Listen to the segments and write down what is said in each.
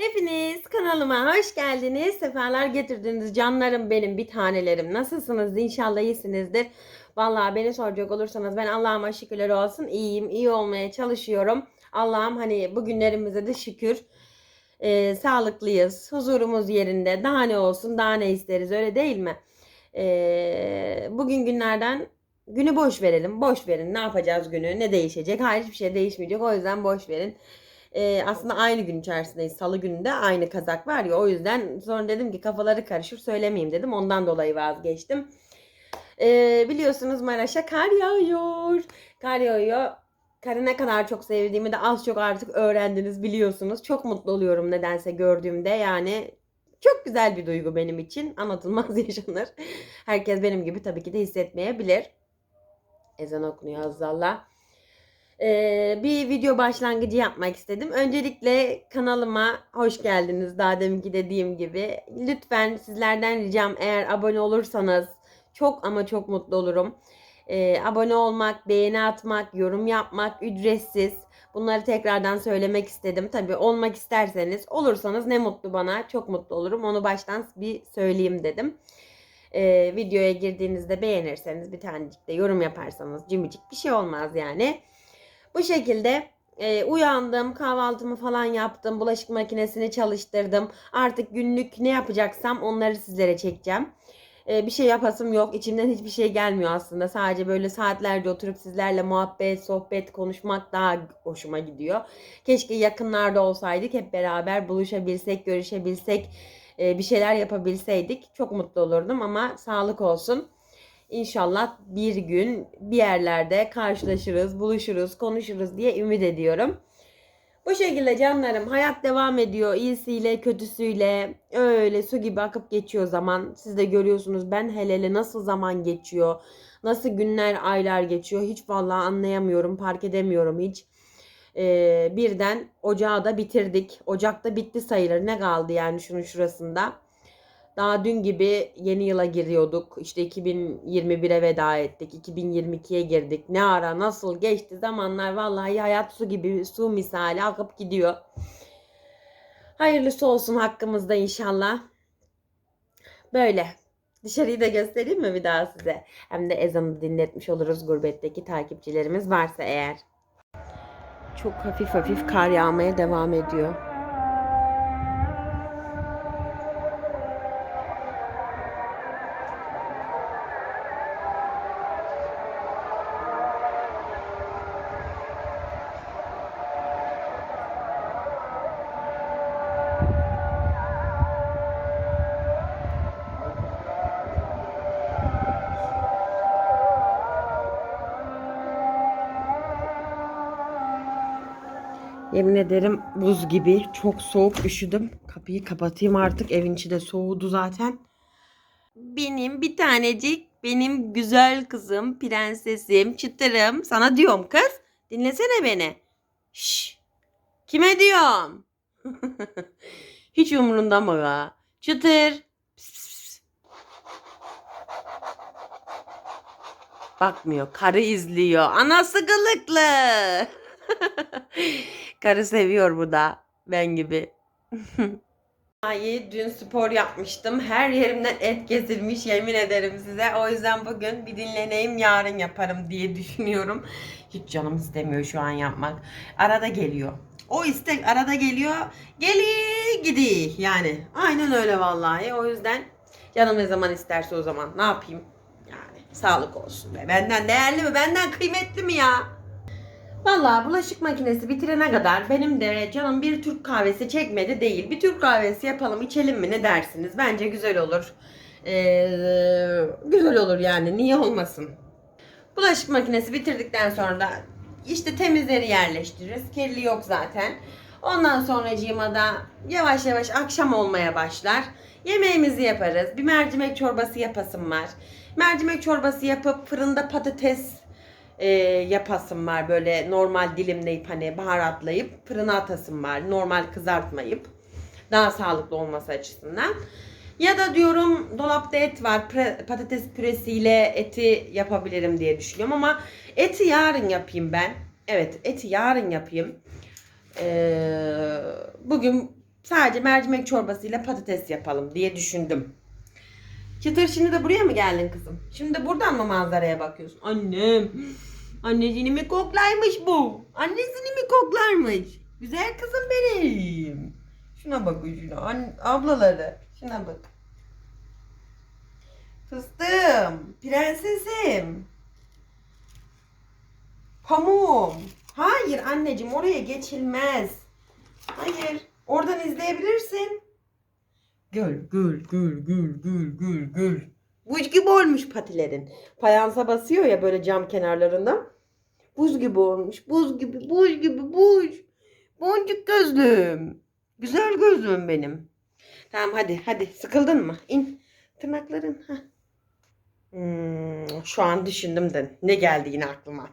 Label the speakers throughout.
Speaker 1: Hepiniz kanalıma hoş geldiniz. Sefalar getirdiniz. Canlarım benim bir tanelerim. Nasılsınız? İnşallah iyisinizdir. Vallahi beni soracak olursanız ben Allah'ıma şükürler olsun iyiyim. iyi olmaya çalışıyorum. Allah'ım hani bugünlerimize de şükür. Ee, sağlıklıyız. Huzurumuz yerinde. Daha ne olsun daha ne isteriz öyle değil mi? Ee, bugün günlerden günü boş verelim. Boş verin. Ne yapacağız günü? Ne değişecek? Hayır hiçbir şey değişmeyecek. O yüzden boş verin. Ee, aslında aynı gün içerisindeyiz. Salı gününde aynı kazak var ya. O yüzden sonra dedim ki kafaları karışır söylemeyeyim dedim. Ondan dolayı vazgeçtim. Ee, biliyorsunuz Maraş'a kar yağıyor. Kar yağıyor. Karı ne kadar çok sevdiğimi de az çok artık öğrendiniz biliyorsunuz. Çok mutlu oluyorum nedense gördüğümde. Yani çok güzel bir duygu benim için. Anlatılmaz yaşanır. Herkes benim gibi tabii ki de hissetmeyebilir. Ezan okunuyor Azzallah. Ee, bir video başlangıcı yapmak istedim. Öncelikle kanalıma hoş geldiniz. Daha deminki dediğim gibi. Lütfen sizlerden ricam eğer abone olursanız çok ama çok mutlu olurum. Ee, abone olmak, beğeni atmak, yorum yapmak ücretsiz. Bunları tekrardan söylemek istedim. Tabii olmak isterseniz, olursanız ne mutlu bana. Çok mutlu olurum. Onu baştan bir söyleyeyim dedim. Ee, videoya girdiğinizde beğenirseniz bir tanecik de yorum yaparsanız cimicik bir şey olmaz yani. Bu şekilde e, uyandım, kahvaltımı falan yaptım, bulaşık makinesini çalıştırdım. Artık günlük ne yapacaksam onları sizlere çekeceğim. E, bir şey yapasım yok, içimden hiçbir şey gelmiyor aslında. Sadece böyle saatlerce oturup sizlerle muhabbet, sohbet, konuşmak daha hoşuma gidiyor. Keşke yakınlarda olsaydık, hep beraber buluşabilsek, görüşebilsek, e, bir şeyler yapabilseydik. Çok mutlu olurdum ama sağlık olsun. İnşallah bir gün bir yerlerde karşılaşırız, buluşuruz, konuşuruz diye ümit ediyorum. Bu şekilde canlarım hayat devam ediyor. İyisiyle, kötüsüyle öyle su gibi akıp geçiyor zaman. Siz de görüyorsunuz ben hele nasıl zaman geçiyor. Nasıl günler, aylar geçiyor. Hiç vallahi anlayamıyorum, fark edemiyorum hiç. Ee, birden ocağı da bitirdik. Ocakta bitti sayılır. Ne kaldı yani şunun şurasında. Daha dün gibi yeni yıla giriyorduk. İşte 2021'e veda ettik. 2022'ye girdik. Ne ara nasıl geçti zamanlar vallahi hayat su gibi su misali akıp gidiyor. Hayırlısı olsun hakkımızda inşallah. Böyle. Dışarıyı da göstereyim mi bir daha size? Hem de ezanı dinletmiş oluruz gurbetteki takipçilerimiz varsa eğer. Çok hafif hafif kar yağmaya devam ediyor. Ederim buz gibi. Çok soğuk üşüdüm. Kapıyı kapatayım artık. Evin içi de soğudu zaten. Benim bir tanecik, benim güzel kızım, prensesim, çıtırım. Sana diyorum kız. Dinlesene beni. Şş. Kime diyorum? Hiç umurunda mı ya? Çıtır. Bakmıyor. Karı izliyor. Anası kılıklı. Karı seviyor bu da. Ben gibi. Ay dün spor yapmıştım. Her yerimden et kesilmiş yemin ederim size. O yüzden bugün bir dinleneyim yarın yaparım diye düşünüyorum. Hiç canım istemiyor şu an yapmak. Arada geliyor. O istek arada geliyor. Geli gidi yani. Aynen öyle vallahi. O yüzden canım ne zaman isterse o zaman. Ne yapayım? Yani sağlık olsun be. Benden değerli mi? Benden kıymetli mi ya? Vallahi bulaşık makinesi bitirene kadar benim de canım bir Türk kahvesi çekmedi değil. Bir Türk kahvesi yapalım içelim mi ne dersiniz? Bence güzel olur. Ee, güzel olur yani niye olmasın. Bulaşık makinesi bitirdikten sonra da işte temizleri yerleştiririz. Kirli yok zaten. Ondan sonra da yavaş yavaş akşam olmaya başlar. Yemeğimizi yaparız. Bir mercimek çorbası yapasım var. Mercimek çorbası yapıp fırında patates e, yapasım var böyle normal dilimleyip hani baharatlayıp fırına atasım var normal kızartmayıp daha sağlıklı olması açısından. Ya da diyorum dolapta et var pre- patates püresiyle eti yapabilirim diye düşünüyorum ama eti yarın yapayım ben. Evet eti yarın yapayım. Ee, bugün sadece mercimek çorbasıyla patates yapalım diye düşündüm. Çıtır şimdi de buraya mı geldin kızım? Şimdi de buradan mı manzaraya bakıyorsun? Annem. Annesini mi koklaymış bu? Annesini mi koklarmış? Güzel kızım benim. Şuna bak şuna. An ablaları. Şuna bak. Fıstığım. Prensesim. Pamuğum. Hayır anneciğim oraya geçilmez. Hayır. Oradan izleyebilirsin. Gül gül gül gül gül gül gül. Buz gibi olmuş patilerin. Fayansa basıyor ya böyle cam kenarlarında. Buz gibi olmuş. Buz gibi, buz gibi, buz. Boncuk gözlüm. Güzel gözlüm benim. Tamam hadi hadi. Sıkıldın mı? İn. Tırnakların. Heh. Hmm, şu an düşündüm de ne geldi yine aklıma.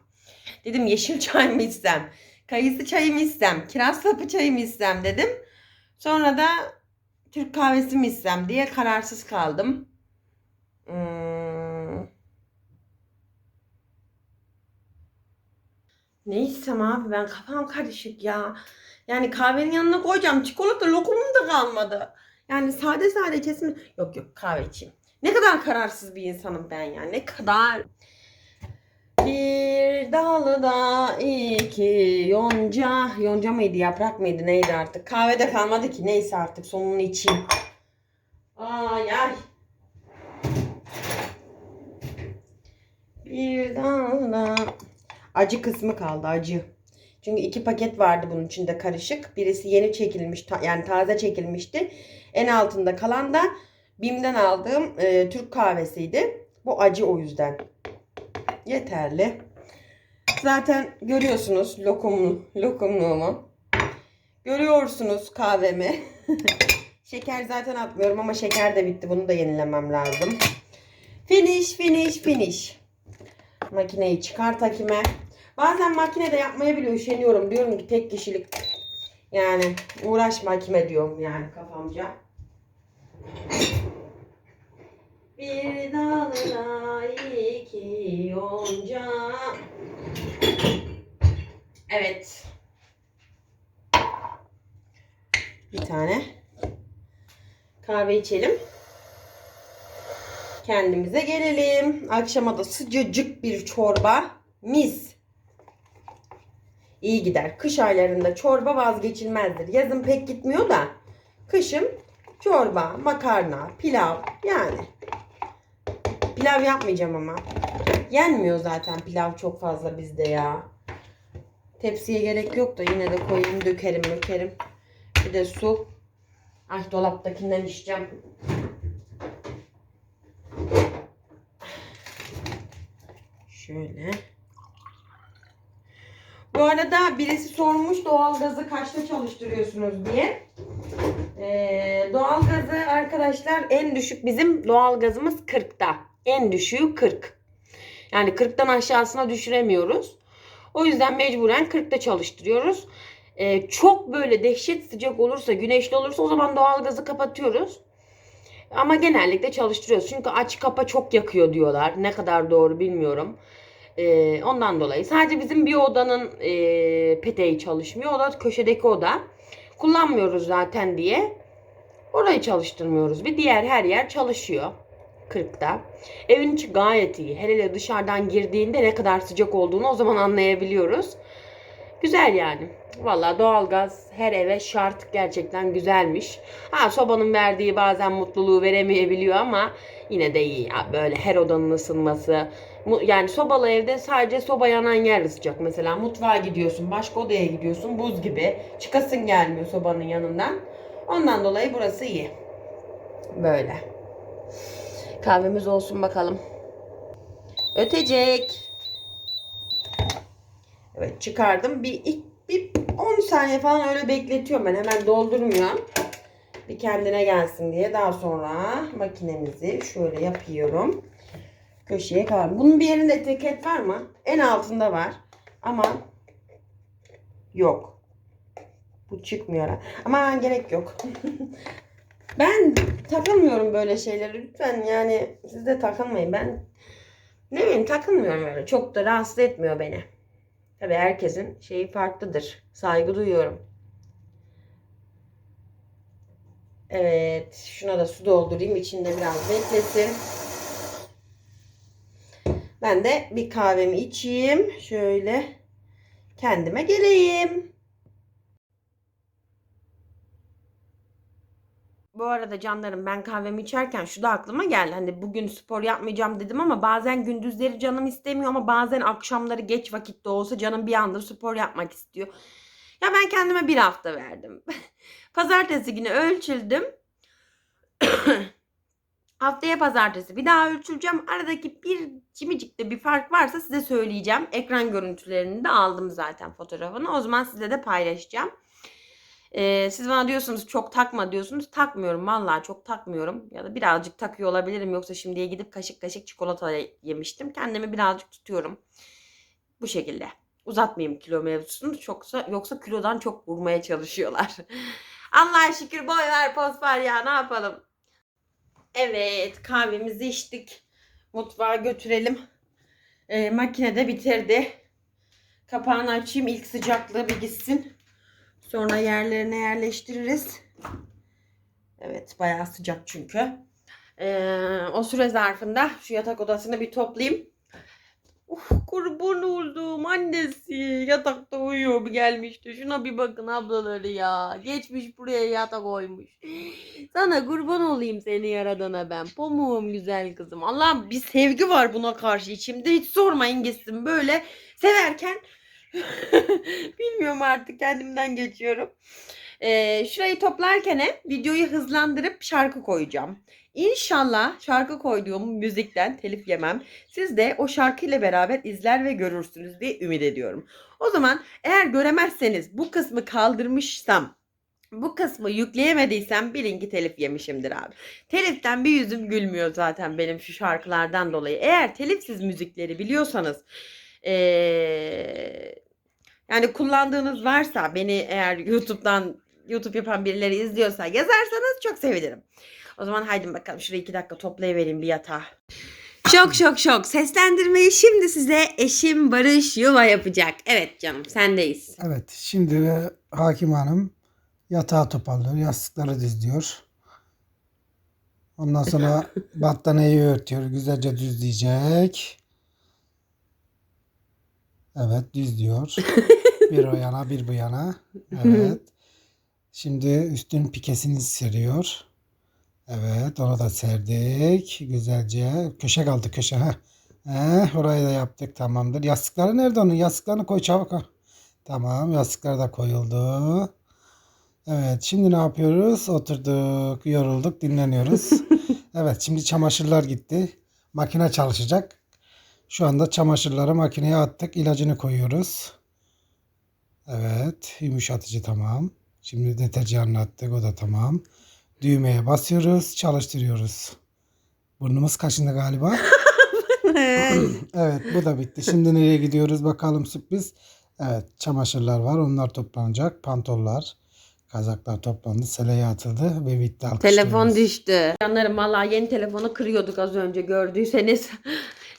Speaker 1: Dedim yeşil çay mı içsem? Kayısı çayı mı içsem? Kiraz sapı çayı mı içsem dedim. Sonra da Türk kahvesi mi içsem diye kararsız kaldım. Hmm. Ne içsem abi ben kafam karışık ya. Yani kahvenin yanına koyacağım. Çikolata lokumum da kalmadı. Yani sade sade kesin. Yok yok kahve içeyim. Ne kadar kararsız bir insanım ben ya. Ne kadar. Bir dalda iki yonca. Yonca mıydı yaprak mıydı neydi artık. Kahvede kalmadı ki neyse artık sonunu içeyim. Ay ay. Bir dalda. Acı kısmı kaldı acı. Çünkü iki paket vardı bunun içinde karışık. Birisi yeni çekilmiş ta- yani taze çekilmişti. En altında kalan da Bim'den aldığım e, Türk kahvesiydi. Bu acı o yüzden. Yeterli. Zaten görüyorsunuz lokumlu, lokumluğumu. Görüyorsunuz kahvemi. şeker zaten atmıyorum ama şeker de bitti. Bunu da yenilemem lazım. Finish, finish, finish. Makineyi çıkart hakime. Bazen makinede yapmaya bile üşeniyorum. Diyorum ki tek kişilik yani uğraşma hakime diyorum yani kafamca. Bir dalına iki yonca. Evet. Bir tane kahve içelim. Kendimize gelelim. Akşama da sıcacık bir çorba. Mis. İyi gider. Kış aylarında çorba vazgeçilmezdir. Yazın pek gitmiyor da. Kışın çorba, makarna, pilav yani. Pilav yapmayacağım ama. Yenmiyor zaten pilav çok fazla bizde ya. Tepsiye gerek yok da yine de koyayım dökerim dökerim. Bir de su. Ay dolaptakinden içeceğim. Şöyle. Bu arada birisi sormuş doğalgazı kaçta çalıştırıyorsunuz diye. Ee, doğalgazı arkadaşlar en düşük bizim doğalgazımız 40'ta. En düşüğü 40. Yani 40'tan aşağısına düşüremiyoruz. O yüzden mecburen 40'ta çalıştırıyoruz. Ee, çok böyle dehşet sıcak olursa, güneşli olursa o zaman doğalgazı kapatıyoruz. Ama genellikle çalıştırıyoruz. Çünkü aç kapa çok yakıyor diyorlar. Ne kadar doğru bilmiyorum. Ee, ondan dolayı. Sadece bizim bir odanın e, peteği çalışmıyor. O da köşedeki oda. Kullanmıyoruz zaten diye. Orayı çalıştırmıyoruz. Bir diğer her yer çalışıyor. 40'ta. Evin içi gayet iyi. Hele hele dışarıdan girdiğinde ne kadar sıcak olduğunu o zaman anlayabiliyoruz. Güzel yani. Valla doğalgaz her eve şart gerçekten güzelmiş. Ha sobanın verdiği bazen mutluluğu veremeyebiliyor ama yine de iyi ya. Böyle her odanın ısınması. Yani sobalı evde sadece soba yanan yer ısıtacak. Mesela mutfağa gidiyorsun, başka odaya gidiyorsun buz gibi. Çıkasın gelmiyor sobanın yanından. Ondan dolayı burası iyi. Böyle. Kahvemiz olsun bakalım. Ötecek. Evet çıkardım. Bir, ilk- bir 10 saniye falan öyle bekletiyorum ben. Hemen doldurmuyorum. Bir kendine gelsin diye. Daha sonra makinemizi şöyle yapıyorum. Köşeye kalın. Bunun bir yerinde etiket var mı? En altında var. Ama yok. Bu çıkmıyor. Ama gerek yok. ben takılmıyorum böyle şeylere. Lütfen yani siz de takılmayın. Ben ne bileyim takılmıyorum öyle. Çok da rahatsız etmiyor beni. Tabii herkesin şeyi farklıdır. Saygı duyuyorum. Evet. Şuna da su doldurayım. içinde biraz beklesin. Ben de bir kahvemi içeyim. Şöyle kendime geleyim. Bu arada canlarım ben kahvemi içerken şu da aklıma geldi. Hani bugün spor yapmayacağım dedim ama bazen gündüzleri canım istemiyor ama bazen akşamları geç vakitte olsa canım bir anda spor yapmak istiyor. Ya ben kendime bir hafta verdim. Pazartesi günü ölçüldüm. Haftaya pazartesi bir daha ölçüleceğim. Aradaki bir cimicikte bir fark varsa size söyleyeceğim. Ekran görüntülerini de aldım zaten fotoğrafını. O zaman size de paylaşacağım. Ee, siz bana diyorsunuz çok takma diyorsunuz. Takmıyorum vallahi çok takmıyorum. Ya da birazcık takıyor olabilirim. Yoksa şimdiye gidip kaşık kaşık çikolata yemiştim. Kendimi birazcık tutuyorum. Bu şekilde. Uzatmayayım kilo mevzusunu. Çoksa, yoksa kilodan çok vurmaya çalışıyorlar. Allah'a şükür boy ver poz var ya ne yapalım. Evet kahvemizi içtik. Mutfağa götürelim. Ee, makinede bitirdi. Kapağını açayım ilk sıcaklığı bir gitsin. Sonra yerlerine yerleştiririz. Evet bayağı sıcak çünkü. Ee, o süre zarfında şu yatak odasını bir toplayayım. Uf, kurban olduğum annesi yatakta uyuyor gelmişti. Şuna bir bakın ablaları ya. Geçmiş buraya yatak koymuş. Sana kurban olayım seni yaradana ben. Pamuğum güzel kızım. Allah'ım bir sevgi var buna karşı içimde. Hiç sormayın gitsin böyle severken. Bilmiyorum artık kendimden geçiyorum. Ee, şurayı toplarken videoyu hızlandırıp şarkı koyacağım. İnşallah şarkı koyduğum müzikten telif yemem. Siz de o şarkıyla beraber izler ve görürsünüz diye ümit ediyorum. O zaman eğer göremezseniz bu kısmı kaldırmışsam bu kısmı yükleyemediysem bilin ki telif yemişimdir abi. Teliften bir yüzüm gülmüyor zaten benim şu şarkılardan dolayı. Eğer telifsiz müzikleri biliyorsanız ee, yani kullandığınız varsa beni eğer YouTube'dan YouTube yapan birileri izliyorsa yazarsanız çok sevinirim. O zaman haydi bakalım şurayı iki dakika toplayıvereyim bir yatağa. Şok şok şok. Seslendirmeyi şimdi size eşim Barış Yuva yapacak. Evet canım sendeyiz.
Speaker 2: Evet, şimdi de Hakim Hanım yatağı toparlıyor, yastıkları dizliyor. Ondan sonra battaniyeyi örtüyor, güzelce düzleyecek. Evet, düzlüyor. Bir o yana, bir bu yana. Evet. Şimdi üstün pikesini seriyor. Evet, onu da serdik. Güzelce. Köşe kaldı, köşe. Heh. Heh, orayı da yaptık, tamamdır. Yastıkları nerede onun? Yastıklarını koy çabuk. ha. Tamam, yastıklar da koyuldu. Evet, şimdi ne yapıyoruz? Oturduk, yorulduk, dinleniyoruz. Evet, şimdi çamaşırlar gitti. Makine çalışacak. Şu anda çamaşırları makineye attık. ilacını koyuyoruz. Evet, yumuşatıcı tamam. Şimdi deterjanını attık, o da tamam. Düğmeye basıyoruz, çalıştırıyoruz. Burnumuz kaşındı galiba. Evet bu da bitti. Şimdi nereye gidiyoruz bakalım sürpriz. Evet çamaşırlar var onlar toplanacak. Pantollar, kazaklar toplandı. Seleye atıldı ve bitti
Speaker 1: Telefon düştü. Canlarım valla yeni telefonu kırıyorduk az önce gördüyseniz.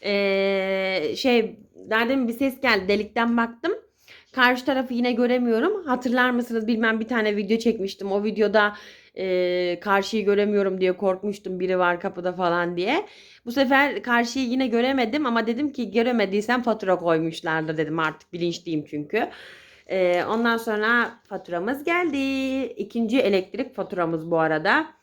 Speaker 1: Ee, şey nereden bir ses geldi delikten baktım. Karşı tarafı yine göremiyorum. Hatırlar mısınız bilmem bir tane video çekmiştim. O videoda e, karşıyı göremiyorum diye korkmuştum biri var kapıda falan diye. Bu sefer karşıyı yine göremedim ama dedim ki göremediysem fatura koymuşlardır dedim artık bilinçliyim çünkü. Ee, ondan sonra faturamız geldi. İkinci elektrik faturamız bu arada.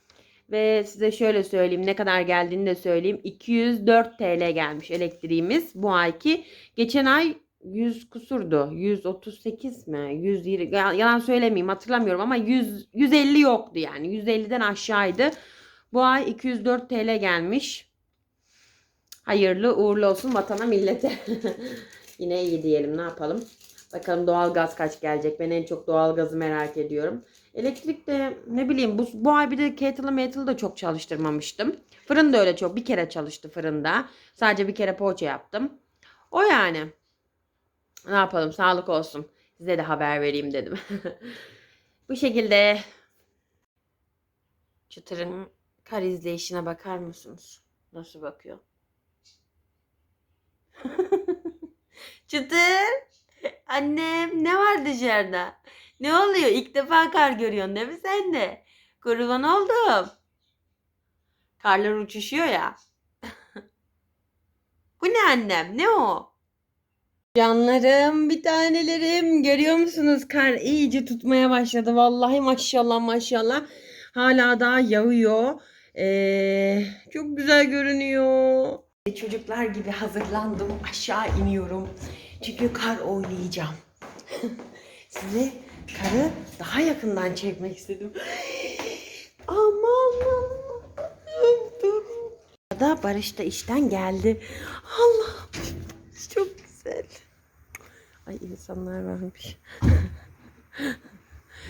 Speaker 1: Ve size şöyle söyleyeyim ne kadar geldiğini de söyleyeyim. 204 TL gelmiş elektriğimiz bu ayki. Geçen ay 100 kusurdu. 138 mi? 120 ya- yalan söylemeyeyim hatırlamıyorum ama 100 150 yoktu yani. 150'den aşağıydı. Bu ay 204 TL gelmiş. Hayırlı uğurlu olsun vatana millete. Yine iyi diyelim ne yapalım. Bakalım doğalgaz kaç gelecek. Ben en çok doğalgazı merak ediyorum. Elektrik de ne bileyim bu, bu ay bir de kettle'ı mettle'ı da çok çalıştırmamıştım. Fırın da öyle çok. Bir kere çalıştı fırında. Sadece bir kere poğaça yaptım. O yani. Ne yapalım sağlık olsun. Size de haber vereyim dedim. bu şekilde çıtırın kar izleyişine bakar mısınız? Nasıl bakıyor? Çıtır. Annem ne var dışarıda? Ne oluyor? İlk defa kar görüyorsun değil mi sen de? Kurban oldum. Karlar uçuşuyor ya. Bu ne annem? Ne o? Canlarım, bir tanelerim. Görüyor musunuz? Kar iyice tutmaya başladı. Vallahi maşallah maşallah. Hala daha yağıyor. Ee, çok güzel görünüyor. Çocuklar gibi hazırlandım. Aşağı iniyorum. Çünkü kar oynayacağım. Size karı daha yakından çekmek istedim. Aman. Da Barış da işten geldi. Allah çok güzel. Ay insanlar varmış.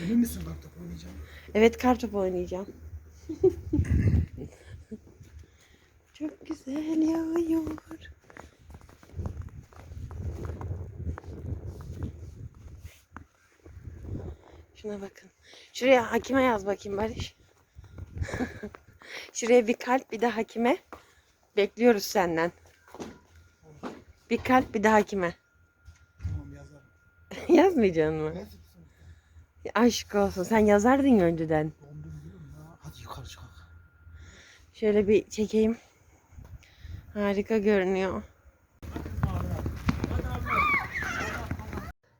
Speaker 2: Emin misin laptop oynayacağım?
Speaker 1: Evet kartop oynayacağım. çok güzel yağıyor. Şuna bakın. Şuraya hakime yaz bakayım Barış. Şuraya bir kalp bir de hakime. Bekliyoruz senden. Bir kalp bir de hakime.
Speaker 2: Tamam yazarım.
Speaker 1: Yazmayacaksın mı? Aşk olsun. Sen yazardın ya önceden.
Speaker 2: Dondum diyorum ya. Hadi yukarı çıkalım.
Speaker 1: Şöyle bir çekeyim. Harika görünüyor.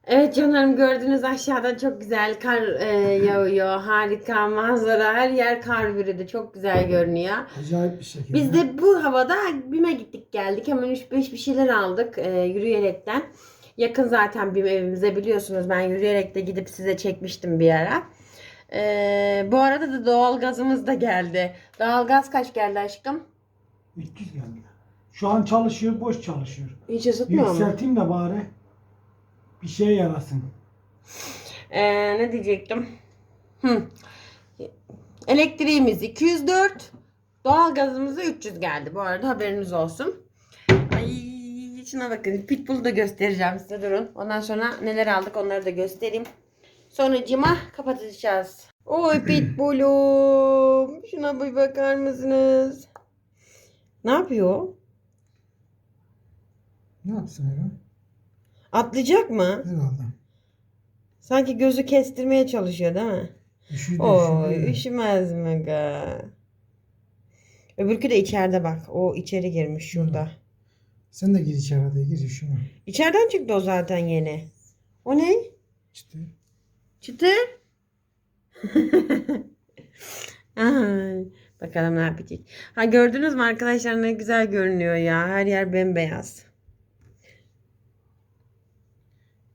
Speaker 1: Evet canlarım gördüğünüz aşağıda çok güzel kar e, yağıyor. Harika manzara. Her yer kar bürüdü. Çok güzel görünüyor.
Speaker 2: Acayip bir şekilde.
Speaker 1: Biz de bu havada BİM'e gittik geldik. Hemen 3-5 bir şeyler aldık e, yürüyerekten. Yakın zaten BİM evimize biliyorsunuz. Ben yürüyerek de gidip size çekmiştim bir ara. E, bu arada da doğalgazımız da geldi. Doğalgaz kaç geldi aşkım?
Speaker 3: 300 geldi. Şu an çalışıyor, boş çalışıyor.
Speaker 1: Hiç ısıtmıyor mu?
Speaker 3: Yükselteyim de bari bir şeye yarasın.
Speaker 1: Ee, ne diyecektim? Hı. Elektriğimiz 204. Doğalgazımıza 300 geldi. Bu arada haberiniz olsun. Ay şuna bakın. Pitbull'u da göstereceğim size durun. Ondan sonra neler aldık onları da göstereyim. Sonucuma kapatacağız. Oy Pitbull'um. Şuna bir bakar mısınız? Ne yapıyor?
Speaker 2: Ne yapsın öyle?
Speaker 1: Atlayacak mı?
Speaker 2: Herhalde.
Speaker 1: Sanki gözü kestirmeye çalışıyor değil mi?
Speaker 2: Üşüdü
Speaker 1: Oy
Speaker 2: üşüdü.
Speaker 1: üşümez mi ga? Öbürkü de içeride bak. O içeri girmiş şurada.
Speaker 2: Sen de gir içeri hadi gir üşüme.
Speaker 1: İçeriden çıktı o zaten yeni. O ne? Çıtır. Ay, bakalım ne yapacak. Ha gördünüz mü arkadaşlar ne güzel görünüyor ya. Her yer bembeyaz.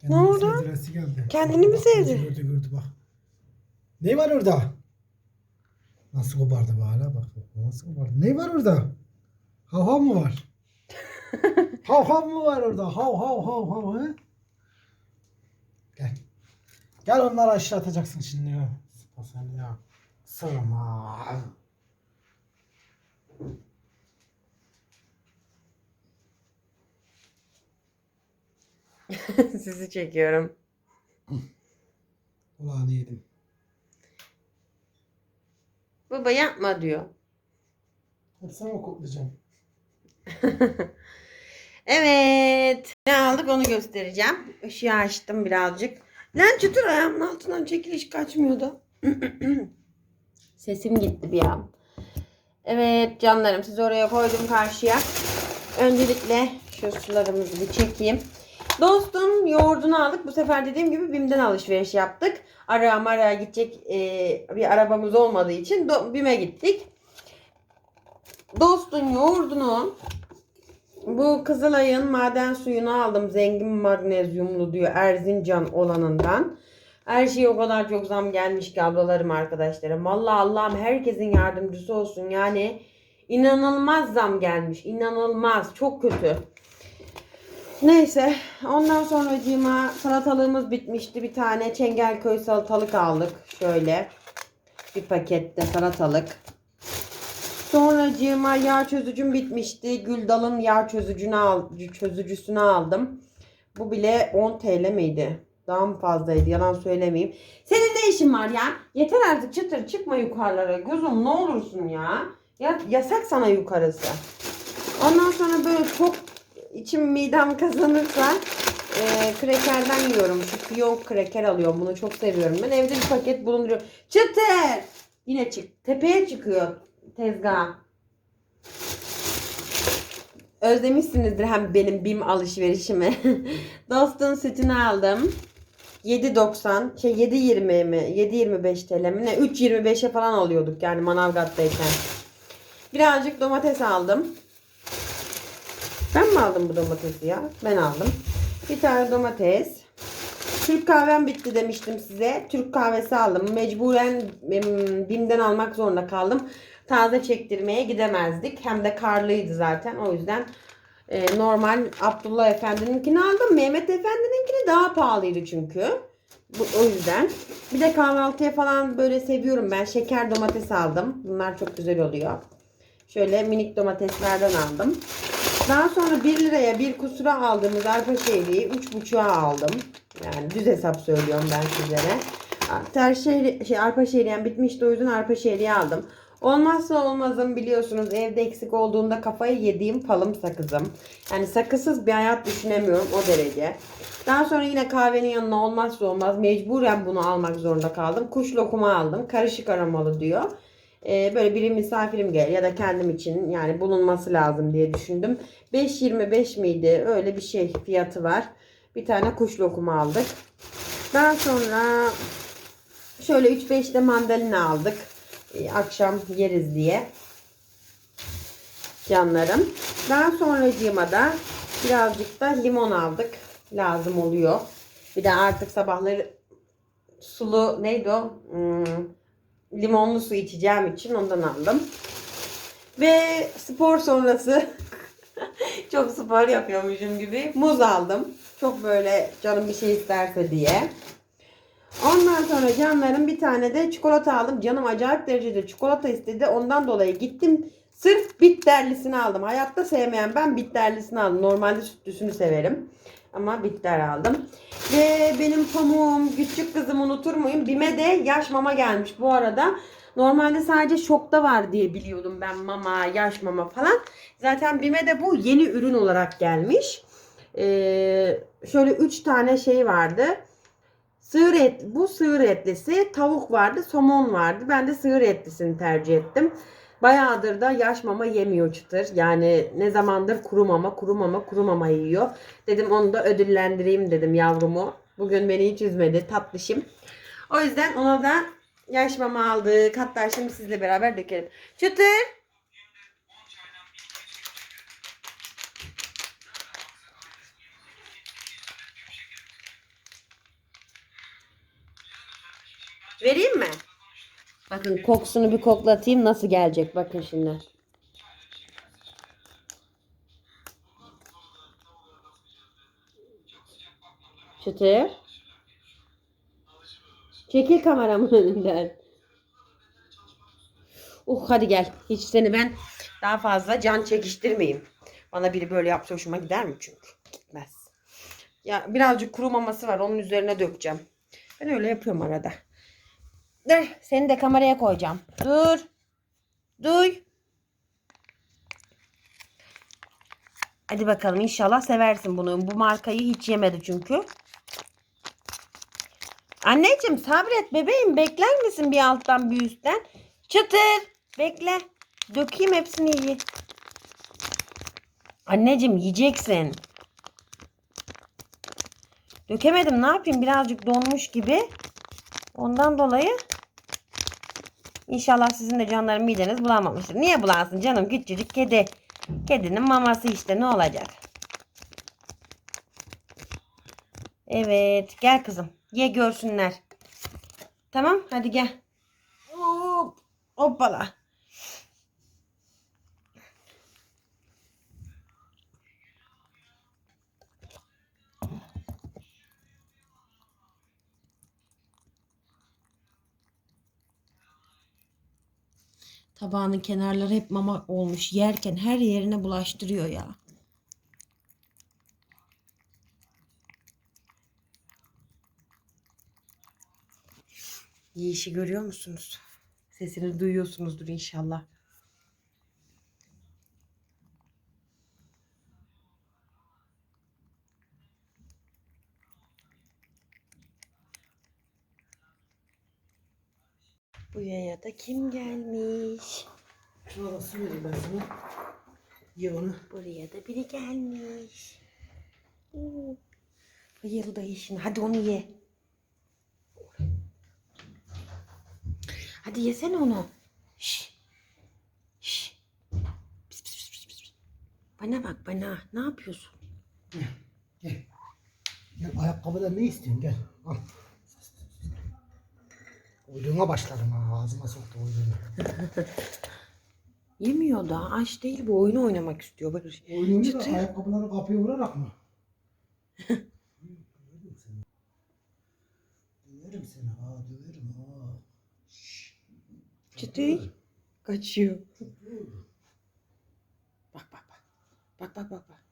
Speaker 2: Kendini
Speaker 1: oldu?
Speaker 2: sevdiresi geldi.
Speaker 1: Kendini mi
Speaker 2: Bak,
Speaker 1: sevdi?
Speaker 2: Gördü gördü bak. Ne var orada? Nasıl kopardı bu hala bak. Nasıl kopardı? Ne var orada? Hav hav mı var? hav hav mı var orada? Hav hav hav hav he? Gel. Gel onları aşağı atacaksın şimdi ya. Sen ya. Sırma.
Speaker 1: Sizi çekiyorum.
Speaker 2: Ulan yedim.
Speaker 1: Baba yapma diyor.
Speaker 2: Hep sana koklayacağım.
Speaker 1: Evet. Ne aldık onu göstereceğim. Işığı açtım birazcık. Lan çıtır ayağımın altından çekiliş kaçmıyordu. Sesim gitti bir an. Evet canlarım sizi oraya koydum karşıya. Öncelikle şu sularımızı bir çekeyim. Dostum yoğurdunu aldık. Bu sefer dediğim gibi BİM'den alışveriş yaptık. Araya maraya gidecek e, bir arabamız olmadığı için do- BİM'e gittik. Dostun yoğurdunu bu Kızılay'ın maden suyunu aldım. Zengin magnezyumlu diyor Erzincan olanından. Her şey o kadar çok zam gelmiş ki ablalarım arkadaşlarım. Vallahi Allah'ım herkesin yardımcısı olsun. Yani inanılmaz zam gelmiş. İnanılmaz. Çok kötü. Neyse. Ondan sonra cima salatalığımız bitmişti. Bir tane Çengelköy salatalık aldık. Şöyle. Bir pakette salatalık. Sonra cima yağ çözücüm bitmişti. Güldal'ın yağ çözücünü al, çözücüsünü aldım. Bu bile 10 TL miydi? Daha mı fazlaydı? Yalan söylemeyeyim. Senin ne işin var ya? Yeter artık çıtır çıkma yukarılara. Gözüm ne olursun ya. ya yasak sana yukarısı. Ondan sonra böyle çok içim midem kazanırsa e, krekerden yiyorum. Şu fiyonk kreker alıyorum. Bunu çok seviyorum. Ben evde bir paket bulunduruyorum. Çıtır! Yine çık. Tepeye çıkıyor tezgah. Özlemişsinizdir hem benim BİM alışverişimi. Dostun sütünü aldım. 7.90 şey 7.20 mi 7.25 TL mi ne 3.25'e falan alıyorduk yani Manavgat'tayken. Birazcık domates aldım. Ben mi aldım bu domatesi ya? Ben aldım. Bir tane domates. Türk kahvem bitti demiştim size. Türk kahvesi aldım. Mecburen em, BİM'den almak zorunda kaldım. Taze çektirmeye gidemezdik. Hem de karlıydı zaten. O yüzden e, normal Abdullah Efendi'ninkini aldım. Mehmet Efendi'ninkini daha pahalıydı çünkü. Bu, o yüzden. Bir de kahvaltıya falan böyle seviyorum ben. Şeker domates aldım. Bunlar çok güzel oluyor. Şöyle minik domateslerden aldım. Daha sonra 1 liraya bir kusura aldığımız arpa şehriyi 3,5'a aldım. Yani düz hesap söylüyorum ben sizlere. Şehri, şey, arpa şehriyem bitmişti o yüzden arpa şehriye aldım. Olmazsa olmazım biliyorsunuz evde eksik olduğunda kafayı yediğim palım sakızım. Yani sakızsız bir hayat düşünemiyorum o derece. Daha sonra yine kahvenin yanına olmazsa olmaz mecburen bunu almak zorunda kaldım. Kuş lokumu aldım. Karışık aromalı diyor. Ee, böyle biri misafirim gel ya da kendim için yani bulunması lazım diye düşündüm. 5.25 miydi? Öyle bir şey fiyatı var. Bir tane kuş lokumu aldık. Daha sonra şöyle 3-5 de mandalina aldık. Ee, akşam yeriz diye. Canlarım. Daha sonracığıma da birazcık da limon aldık. Lazım oluyor. Bir de artık sabahları sulu neydi o? Hmm, limonlu su içeceğim için ondan aldım. Ve spor sonrası çok spor yapıyormuşum gibi muz aldım. Çok böyle canım bir şey isterse diye. Ondan sonra canlarım bir tane de çikolata aldım. Canım acayip derecede çikolata istedi. Ondan dolayı gittim. Sırf bitterlisini aldım. Hayatta sevmeyen ben bitterlisini aldım. Normalde sütlüsünü severim. Ama bitter aldım. Ve benim pamuğum, küçük kızım unutur muyum? Bime de yaş mama gelmiş bu arada. Normalde sadece şokta var diye biliyordum ben mama, yaş mama falan. Zaten Bime de bu yeni ürün olarak gelmiş. Ee, şöyle 3 tane şey vardı. Sığır et, bu sığır etlisi, tavuk vardı, somon vardı. Ben de sığır etlisini tercih ettim. Bayağıdır da yaş mama yemiyor çıtır. Yani ne zamandır kuru mama, kuru mama, kuru mama yiyor. Dedim onu da ödüllendireyim dedim yavrumu. Bugün beni hiç üzmedi tatlışım. O yüzden ona da yaş mama aldık. Hatta şimdi sizle beraber dökelim. Çıtır. Vereyim mi? Bakın kokusunu bir koklatayım nasıl gelecek. Bakın şimdi. Çıtır. Çekil kameramın önünden. Uh hadi gel. Hiç seni ben daha fazla can çekiştirmeyeyim. Bana biri böyle yapsa hoşuma gider mi çünkü? Gitmez. Ya birazcık kuru maması var. Onun üzerine dökeceğim. Ben öyle yapıyorum arada. Dur. Seni de kameraya koyacağım. Dur. Duy. Hadi bakalım inşallah seversin bunu. Bu markayı hiç yemedi çünkü. Anneciğim sabret bebeğim. Bekler misin bir alttan bir üstten? Çıtır. Bekle. Dökeyim hepsini ye. Anneciğim yiyeceksin. Dökemedim ne yapayım birazcık donmuş gibi. Ondan dolayı inşallah sizin de canlarım mideniz bulanmamıştır. Niye bulansın canım küçücük kedi. Kedinin maması işte ne olacak. Evet gel kızım ye görsünler. Tamam hadi gel. Hop, hoppala. Tabağının kenarları hep mama olmuş. Yerken her yerine bulaştırıyor ya. Yiyişi görüyor musunuz? Sesini duyuyorsunuzdur inşallah. Bu Buraya da kim gelmiş?
Speaker 2: Su vereyim ben sana. Ye onu.
Speaker 1: Buraya da biri gelmiş. Oo, Bayıldı işin. Hadi onu ye. Hadi yesene onu. Şş. Şş. Pis, pis, pis, pis. Bana bak bana. Ne yapıyorsun?
Speaker 2: Gel. Gel ayakkabıda ne istiyorsun gel. Al. Uyduğuna başladım ha. Ağzıma soktu uyduğunu.
Speaker 1: Yemiyor da aç değil bu oyunu oynamak istiyor Barış.
Speaker 2: Oynuyor da
Speaker 1: Çıtır.
Speaker 2: ayakkabıları kapıya vurarak mı? döverim seni. Döverim seni ha döverim ha. Şşş.
Speaker 1: Ciddi. Kaçıyor. Bak bak bak. Bak bak bak bak.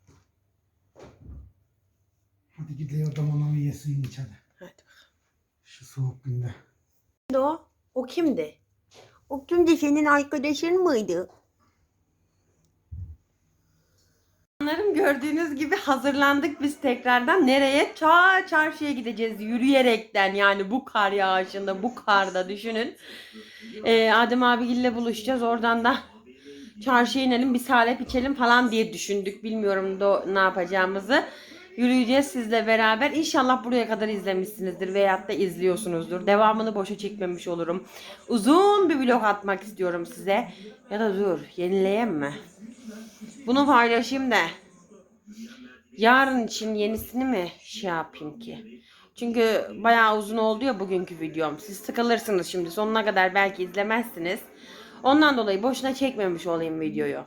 Speaker 2: Hadi git oradan ona ye suyunu iç hadi.
Speaker 1: Hadi bak.
Speaker 2: Şu soğuk günde.
Speaker 1: Kimdi o? O kimdi? O kimdi senin arkadaşın mıydı? Canlarım gördüğünüz gibi hazırlandık biz tekrardan. Nereye? Ta çarşıya gideceğiz yürüyerekten yani bu kar yağışında bu karda düşünün. Ee, Adem abiyle buluşacağız oradan da çarşıya inelim bir salep içelim falan diye düşündük. Bilmiyorum da ne yapacağımızı. Yürüyeceğiz sizle beraber. İnşallah buraya kadar izlemişsinizdir veyahut da izliyorsunuzdur. Devamını boşa çekmemiş olurum. Uzun bir vlog atmak istiyorum size. Ya da dur yenileyem mi? Bunu paylaşayım da. Yarın için yenisini mi şey yapayım ki? Çünkü bayağı uzun oldu ya bugünkü videom. Siz sıkılırsınız şimdi sonuna kadar belki izlemezsiniz. Ondan dolayı boşuna çekmemiş olayım videoyu.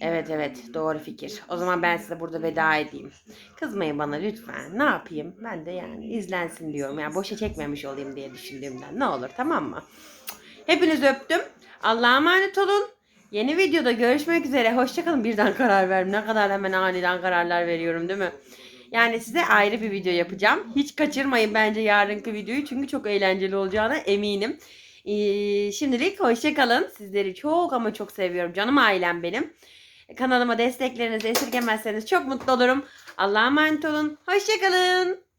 Speaker 1: Evet evet doğru fikir. O zaman ben size burada veda edeyim. Kızmayın bana lütfen. Ne yapayım? Ben de yani izlensin diyorum. Yani boşa çekmemiş olayım diye düşündüğümden. Ne olur tamam mı? Hepinizi öptüm. Allah'a emanet olun. Yeni videoda görüşmek üzere. Hoşçakalın. Birden karar verdim. Ne kadar hemen aniden kararlar veriyorum değil mi? Yani size ayrı bir video yapacağım. Hiç kaçırmayın bence yarınki videoyu. Çünkü çok eğlenceli olacağına eminim. Ee, şimdilik hoşçakalın. Sizleri çok ama çok seviyorum. Canım ailem benim. Kanalıma desteklerinizi esirgemezseniz çok mutlu olurum. Allah'a emanet olun. Hoşçakalın.